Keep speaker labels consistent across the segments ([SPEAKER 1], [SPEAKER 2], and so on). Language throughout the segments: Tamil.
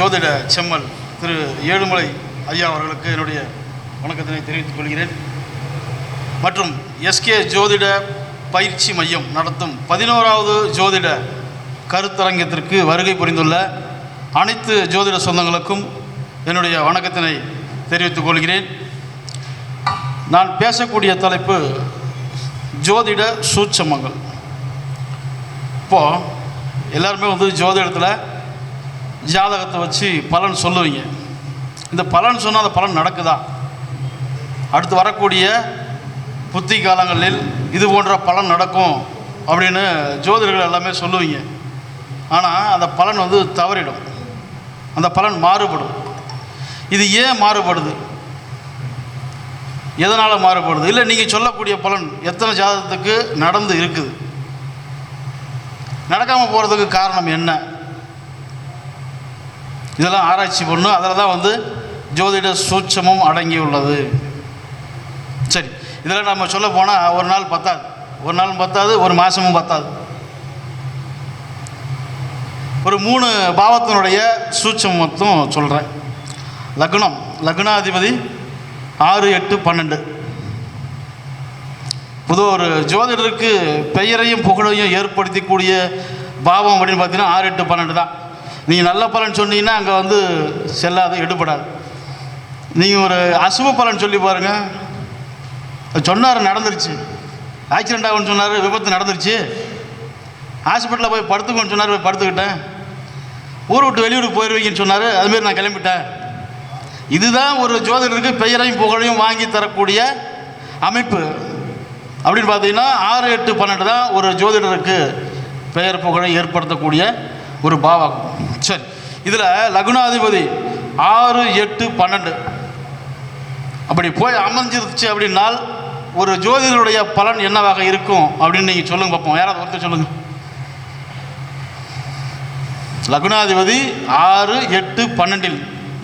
[SPEAKER 1] ஜோதிட செம்மல் திரு ஏழுமலை ஐயா அவர்களுக்கு என்னுடைய வணக்கத்தினை தெரிவித்துக் கொள்கிறேன். மற்றும் எஸ்கே ஜோதிட பயிற்சி மையம் நடத்தும் பதினோராவது ஜோதிட கருத்தரங்கத்திற்கு வருகை புரிந்துள்ள அனைத்து ஜோதிட சொந்தங்களுக்கும் என்னுடைய வணக்கத்தினை தெரிவித்துக் கொள்கிறேன். நான் பேசக்கூடிய தலைப்பு ஜோதிட சூட்சமங்கள். இப்போது எல்லாருமே வந்து ஜோதிடத்தில் ஜாதகத்தை வச்சு பலன் சொல்லுவீங்க. இந்த பலன் சொன்னால் அந்த பலன் நடக்குதா? அடுத்து வரக்கூடிய புத்தி காலங்களில் இது போன்ற பலன் நடக்கும் அப்படின்னு ஜோதிடர்கள் எல்லாமே சொல்லுவீங்க. ஆனால் அந்த பலன் வந்து தவறிடும். அந்த பலன் மாறுபடும். இது ஏன் மாறுபடுது? எதனால் மாறுபடுது? இல்லை நீங்கள் சொல்லக்கூடிய பலன் எத்தனை ஜாதகத்துக்கு நடந்து இருக்குது? நடக்காமல் போகிறதுக்கு காரணம் என்ன? இதெல்லாம் ஆராய்ச்சி பண்ணும் அதில் தான் வந்து ஜோதிட சூட்சமும் அடங்கியுள்ளது சரி இதெல்லாம் நம்ம சொல்ல போனால் ஒரு நாள் பத்தாது. ஒரு நாளும் பத்தாது ஒரு மாதமும் பத்தாது. ஒரு மூணு பாவத்தினுடைய சூட்சம் மொத்தம் சொல்கிறேன் லக்னம் லக்னாதிபதி ஆறு எட்டு பன்னெண்டு. புது ஒரு ஜோதிடருக்கு பெயரையும் புகழையும் ஏற்படுத்தக்கூடிய பாவம் அப்படின்னு பார்த்தீங்கன்னா ஆறு எட்டு பன்னெண்டு தான். நீங்கள் நல்ல பலன் சொன்னீங்கன்னா அங்கே வந்து செல்லாது எடுபடாது. நீங்கள் ஒரு அசுப பலன் சொல்லி பாருங்கள் சொன்னார் நடந்துருச்சு. ஆக்சிடெண்ட் ஆகும்னு சொன்னார் விபத்து நடந்துருச்சு. ஹாஸ்பிட்டலில் போய் படுத்துக்கோன்னு சொன்னார் போய் படுத்துக்கிட்டேன். ஊர் விட்டு வெளியூருக்கு போயிடுவீங்கன்னு சொன்னார் அதுமாரி நான் கிளம்பிட்டேன். இதுதான் ஒரு ஜோதிடருக்கு பெயரையும் புகழையும் வாங்கி தரக்கூடிய அமைப்பு. அப்படின்னு பார்த்தீங்கன்னா ஆறு எட்டு பன்னெண்டு தான் ஒரு ஜோதிடருக்கு பெயர் புகழை ஏற்படுத்தக்கூடிய ஒரு பாவம் சரி இதில் லகுனாதிபதி ஆறு எட்டு பன்னெண்டு. அப்படி போய் அமைஞ்சிருச்சு அப்படின்னால் ஒரு ஜோதிடருடைய பலன் என்னவாக இருக்கும் அப்படின்னு நீங்கள் சொல்லுங்க பார்ப்போம். யாராவது ஒருத்தர் சொல்லுங்க. லகுனாதிபதி ஆறு எட்டு பன்னெண்டில்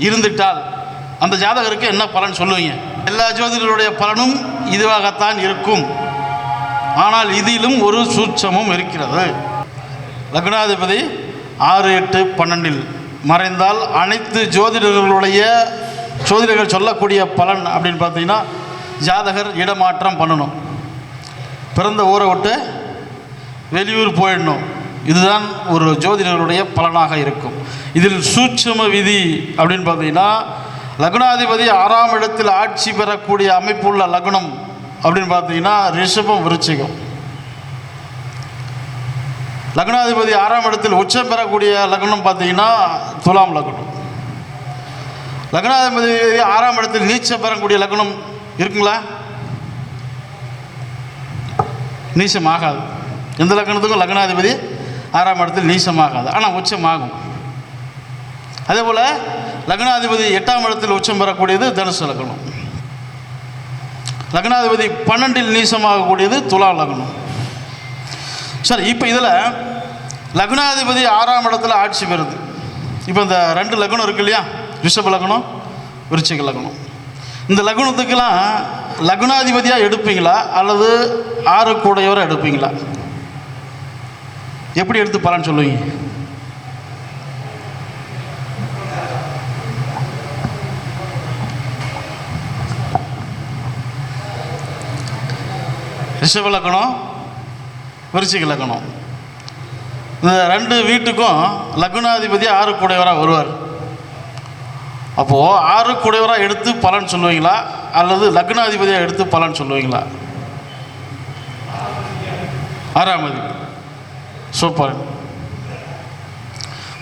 [SPEAKER 1] இருந்துட்டால் அந்த ஜாதகருக்கு என்ன பலன் சொல்லுவீங்க? எல்லா ஜோதிடருடைய பலனும் இதுவாகத்தான் இருக்கும். ஆனால் இதிலும் ஒரு சூட்சமும் இருக்கிறது. லக்னாதிபதி ஆறு எட்டு பன்னெண்டில் மறைந்தால் அனைத்து ஜோதிடர்களுடைய ஜோதிடர்கள் சொல்லக்கூடிய பலன் அப்படின்னு பார்த்தீங்கன்னா ஜாதகர் இடமாற்றம் பண்ணணும். பிறந்த ஊரை விட்டு வெளியூர் போயிடணும். இதுதான் ஒரு ஜோதிடருடைய பலனாக இருக்கும். இதில் சூட்சம விதி அப்படின்னு பார்த்தீங்கன்னா லக்னாதிபதி ஆறாம் இடத்தில் ஆட்சி பெறக்கூடிய அமைப்புள்ள லக்னம் அப்படின்னு பார்த்தீங்கன்னா ரிஷபம் விருச்சிகம். லக்னாதிபதி ஆறாம் இடத்தில் உச்சம் பெறக்கூடிய லக்னம் பார்த்தீங்கன்னா துலாம் லக்னம். லக்னாதிபதி ஆறாம் இடத்தில் நீச்சம் பெறக்கூடிய லக்னம் இருக்குங்களா? நீச்சம் ஆகாது. எந்த லக்னத்துக்கும் லக்னாதிபதி ஆறாம் இடத்தில் நீச்சமாகாது ஆனால் உச்சமாகும் அதே போல் லக்னாதிபதி எட்டாம் இடத்தில் உச்சம் பெறக்கூடியது தனுசு லக்னம். லக்னாதிபதி பன்னெண்டில் நீசமாகக்கூடியது துலா லக்னம். சரி இப்போ இதில் லக்னாதிபதி ஆறாம் இடத்துல ஆட்சி பெறுது. இப்போ இந்த ரெண்டு லக்னம் இருக்கு இல்லையா? ரிஷப லக்னம் விருச்சிக லக்னம். இந்த லக்னத்துக்கெல்லாம் லக்னாதிபதியாக எடுப்பீங்களா? அல்லது ஆறு கூடையவரை எடுப்பீங்களா? எப்படி எடுத்து பலன் சொல்லுவீங்க? ரிஷப லக்னம் விருச்சிக லக்னம். இந்த ரெண்டு வீட்டுக்கும் லக்னாதிபதி ஆறு கூடையவராக வருவார். அப்போது ஆறு கூடையவராக எடுத்து பலன் சொல்லுவீங்களா? அல்லது லக்னாதிபதியாக எடுத்து பலன் சொல்லுவீங்களா? ஆறாம் அதிபதி. சூப்பர்.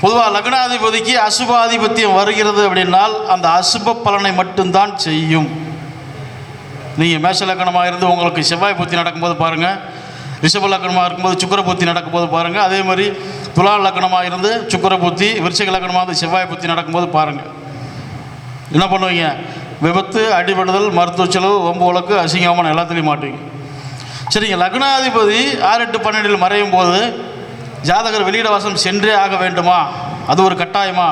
[SPEAKER 1] பொதுவாக லக்னாதிபதிக்கு அசுபாதிபத்தியம் வருகிறது அப்படின்னால் அந்த அசுப பலனை மட்டும்தான் செய்யும். நீங்கள் மேஷ லக்கணமாக இருந்து உங்களுக்கு செவ்வாய் புத்தி நடக்கும்போது பாருங்கள் ரிஷப லக்கணமாக இருக்கும்போது சுக்கரபூர்த்தி நடக்கும்போது பாருங்கள் அதே மாதிரி துலா லக்கணமாக இருந்து சுக்கரபூர்த்தி புத்தி விருச்சிக லக்கணமாக இருந்து செவ்வாய் புத்தி நடக்கும்போது பாருங்கள் என்ன பண்ணுவீங்க? விபத்து அடிபடுதல் மருத்துவ செலவு ஒம்பு உலக்கு அசிங்கமான எல்லாத்துலேயும் மாட்டுவீங்க. சரிங்க. லக்னாதிபதி ஆறு எட்டு பன்னெண்டில் மறையும் போது ஜாதகர் வெளியிட வாசம் சென்றே ஆக வேண்டுமா? அது ஒரு கட்டாயமா?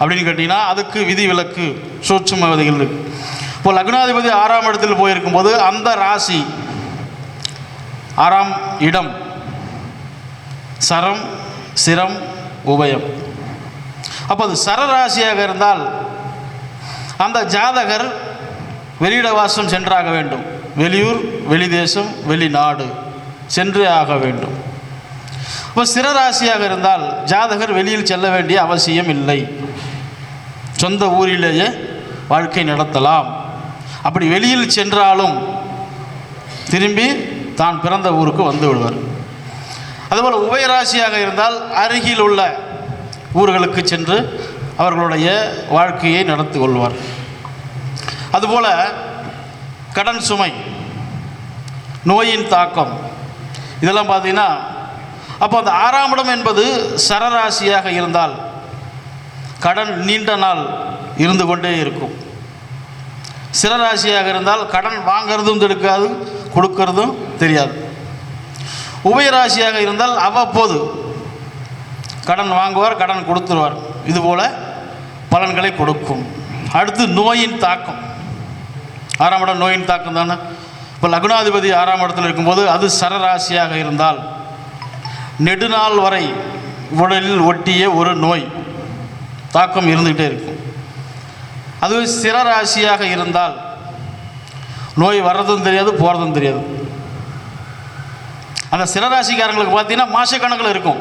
[SPEAKER 1] அப்படின்னு கேட்டிங்கன்னா அதுக்கு விதி விலக்கு சூட்சும விதிகள் இருக்குது இப்போ லக்னாதிபதி ஆறாம் இடத்தில் போயிருக்கும்போது அந்த ராசி ஆறாம் இடம். சரம் சிரம் உபயம். அப்போ அது சரராசியாக இருந்தால் அந்த ஜாதகர் வெளியிட வாசம் சென்றாக வேண்டும். வெளியூர் வெளிதேசம் வெளிநாடு சென்று ஆக வேண்டும். இப்போ சிறராசியாக இருந்தால் ஜாதகர் வெளியில் செல்ல வேண்டிய அவசியம் இல்லை. சொந்த ஊரிலேயே வாழ்க்கை நடத்தலாம். அப்படி வெளியில் சென்றாலும் திரும்பி தான் பிறந்த ஊருக்கு வந்து விடுவார். அதுபோல் உபயராசியாக இருந்தால் அருகில் உள்ள ஊர்களுக்கு சென்று அவர்களுடைய வாழ்க்கையை நடத்தி கொள்வார். அதுபோல் கடன் சுமை நோயின் தாக்கம் இதெல்லாம் பார்த்தீங்கன்னா அப்போ அந்த ஆறாம் இடம் என்பது சரராசியாக இருந்தால் கடன் நீண்ட நாள் இருந்து கொண்டே இருக்கும். சிறராசியாக இருந்தால் கடன் வாங்கிறதும் தெரியாது கொடுக்கறதும் தெரியாது. உபயராசியாக இருந்தால் அவ்வப்போது கடன் வாங்குவார் கடன் கொடுத்துருவார். இதுபோல் பலன்களை கொடுக்கும். அடுத்து நோயின் தாக்கம். ஆறாம் இடம் நோயின் தாக்கம் தானே? இப்போ லக்னாதிபதி ஆறாம் இடத்தில் இருக்கும்போது அது சரராசியாக இருந்தால் நெடுநாள் வரை உடலில் ஒட்டிய ஒரு நோய். தாக்கம் இருந்துக்கிட்டே இருக்கும். அது சிறராசியாக இருந்தால் நோய் வர்றதும் தெரியாது போகிறதும் தெரியாது. அந்த சிலராசிக்காரங்களுக்கு பார்த்தீங்கன்னா மாசக்கணக்கில் இருக்கும்.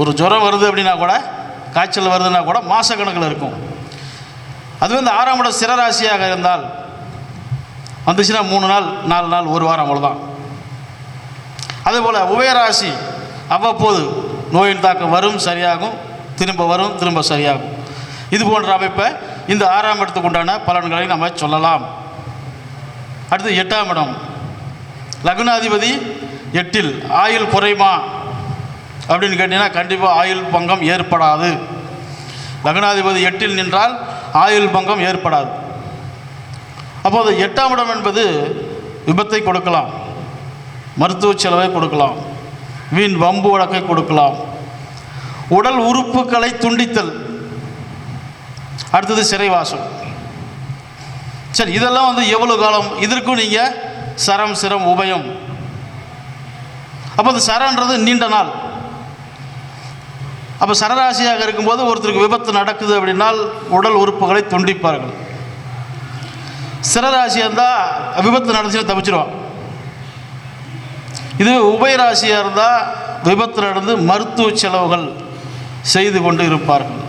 [SPEAKER 1] ஒரு ஜுரம் வருது அப்படின்னா கூட காய்ச்சல் வருதுன்னா கூட மாசக்கணக்கில் இருக்கும். அதுவே இந்த ஆறாம் இடம் சிறராசியாக இருந்தால் வந்துச்சுன்னா மூணு நாள் நாலு நாள் ஒரு வாரம் அவ்வளோதான் அதேபோல் உபயராசி அவ்வப்போது நோயின் தாக்கம் வரும் சரியாகும். திரும்ப வரும் திரும்ப சரியாகும். இது போன்ற அமைப்பை இந்த ஆறாம் இடத்துக்கு உண்டான பலன்களை நம்ம சொல்லலாம். அடுத்து எட்டாம் இடம். லக்னாதிபதி எட்டில் ஆயுள் குறையுமா? அப்படின்னு கேட்டிங்கன்னா கண்டிப்பாக ஆயுள் பங்கம் ஏற்படாது. லக்னாதிபதி எட்டில் நின்றால் ஆயுள் பங்கம் ஏற்படாது. அப்போது எட்டாம் இடம் என்பது விபத்தை கொடுக்கலாம். மருத்துவ செலவை கொடுக்கலாம். வீண் வம்பு வழக்கை கொடுக்கலாம். உடல் உறுப்புகளை துண்டித்தல். அடுத்தது சிறைவாசம். சரி இதெல்லாம் வந்து எவ்வளோ காலம்? இதற்கும் நீங்கள் சரம் சிரம் உபயம். அப்போ அந்த சரன்றது நீண்ட நாள். அப்போ சரராசியாக இருக்கும்போது ஒருத்தருக்கு விபத்து நடக்குது அப்படின்னால் உடல் உறுப்புகளை துண்டிப்பார்கள். சிறராசியாக இருந்தால் விபத்து நடந்துச்சுன்னா தப்பிச்சிருவான். இது உபயராசியாக இருந்தால் விபத்து நடந்து மருத்துவ செலவுகள் செய்து கொண்டு இருப்பார்கள்.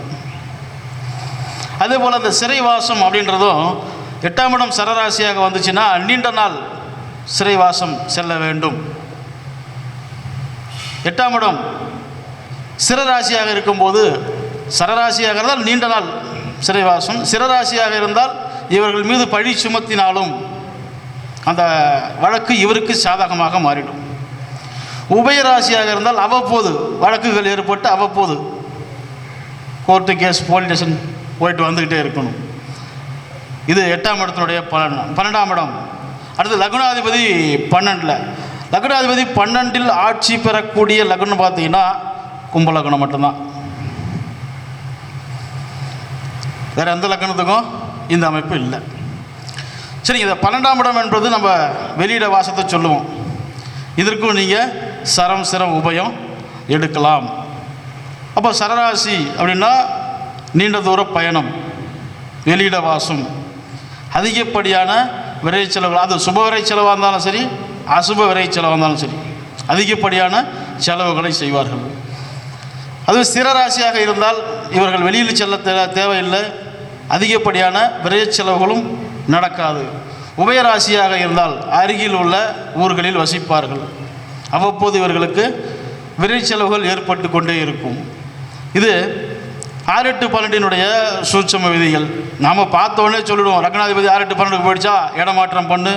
[SPEAKER 1] அதே போல் அந்த சிறைவாசம் அப்படின்றதும் எட்டாம் இடம் சரராசியாக வந்துச்சுன்னா நீண்ட நாள் சிறைவாசம் செல்ல வேண்டும். எட்டாம் இடம் சிறராசியாக இருக்கும்போது சரராசியாக இருந்தால் நீண்ட நாள் சிறைவாசம் சிறராசியாக இருந்தால் இவர்கள் மீது பழி சுமத்தினாலும் அந்த வழக்கு இவருக்கு சாதகமாக மாறிடும். உபயராசியாக இருந்தால் அவ்வப்போது வழக்குகள் ஏற்பட்டு அவ்வப்போது கோர்ட்டு கேஸ் போலீஸ் ஸ்டேஷன் போயிட்டு வந்துக்கிட்டே இருக்கணும். இது எட்டாம் இடத்தினுடைய பலன் பன்னெண்டாம் இடம். அடுத்து லக்னாதிபதி பன்னெண்டில். லக்னாதிபதி பன்னெண்டில் ஆட்சி பெறக்கூடிய லக்னம் பார்த்தீங்கன்னா கும்ப லக்னம் மட்டும்தான். வேறு எந்த லக்னத்துக்கும் இந்த அமைப்பு இல்லை. சரி இதை பன்னெண்டாம் இடம் என்பது நம்ம வெளியிட வாசத்தை சொல்லுவோம். இதற்கும் நீங்கள் சரம் சிரம் உபயம் எடுக்கலாம். அப்போ சரராசி அப்படின்னா நீண்ட தூர பயணம் வெளியிட வாசம். அதிகப்படியான விரை செலவுகள் அது சுப விரை செலவாக இருந்தாலும் சரி அசுப விரை செலவாக இருந்தாலும் சரி அதிகப்படியான செலவுகளை செய்வார்கள். அது ஸ்திரராசியாக இருந்தால் இவர்கள் வெளியில் செல்ல தே தேவையில்லை. அதிகப்படியான விரைய செலவுகளும் நடக்காது. உபயராசியாக இருந்தால் அருகில் உள்ள ஊர்களில் வசிப்பார்கள். அவ்வப்போது இவர்களுக்கு விரை செலவுகள் ஏற்பட்டு கொண்டே இருக்கும். இது ஆறெட்டு பன்னெண்டினுடைய சூட்சம விதிகள். நாம் பார்த்த உடனே சொல்லிடுவோம் லக்னாதிபதி ஆறெட்டு பன்னெண்டுக்கு போயிடுச்சா? இடமாற்றம் பண்ணு.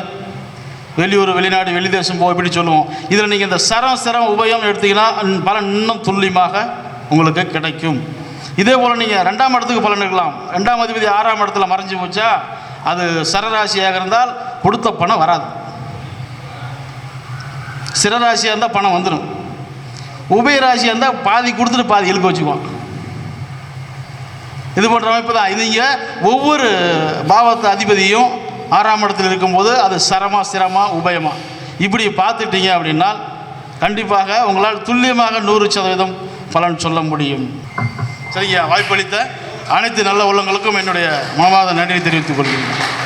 [SPEAKER 1] வெளியூர் வெளிநாடு வெளிதேசம் போ இப்படி சொல்லுவோம். இதில் நீங்கள் இந்த சரம் சிரம் உபயம் எடுத்தீங்கன்னா பலன் இன்னும் துல்லியமாக உங்களுக்கு கிடைக்கும். இதே போல் நீங்கள் ரெண்டாம் இடத்துக்கு பலன் எடுக்கலாம். ரெண்டாம் அதிபதி ஆறாம் இடத்துல மறைஞ்சு போச்சா? அது சரராசியாக இருந்தால் கொடுத்த பணம் வராது. சிறராசியாக இருந்தால் பணம் வந்துடும் உபயராசியாக இருந்தால் பாதி கொடுத்துட்டு பாதி இழுக்க வச்சுக்குவான். இது போன்ற அமைப்பு தான் இது இங்கே ஒவ்வொரு பாவத்து அதிபதியும் ஆறாம் இடத்தில் இருக்கும்போது அது சரமா சிரமா உபயமா. இப்படி பார்த்துட்டீங்க அப்படின்னால் கண்டிப்பாக உங்களால் துல்லியமாக நூறு சதவீதம் பலன் சொல்ல முடியும். சரிங்க வாய்ப்பளித்த அனைத்து நல்ல உள்ளங்களுக்கும் என்னுடைய மனமாத நன்றியை தெரிவித்துக் கொள்கிறேன்.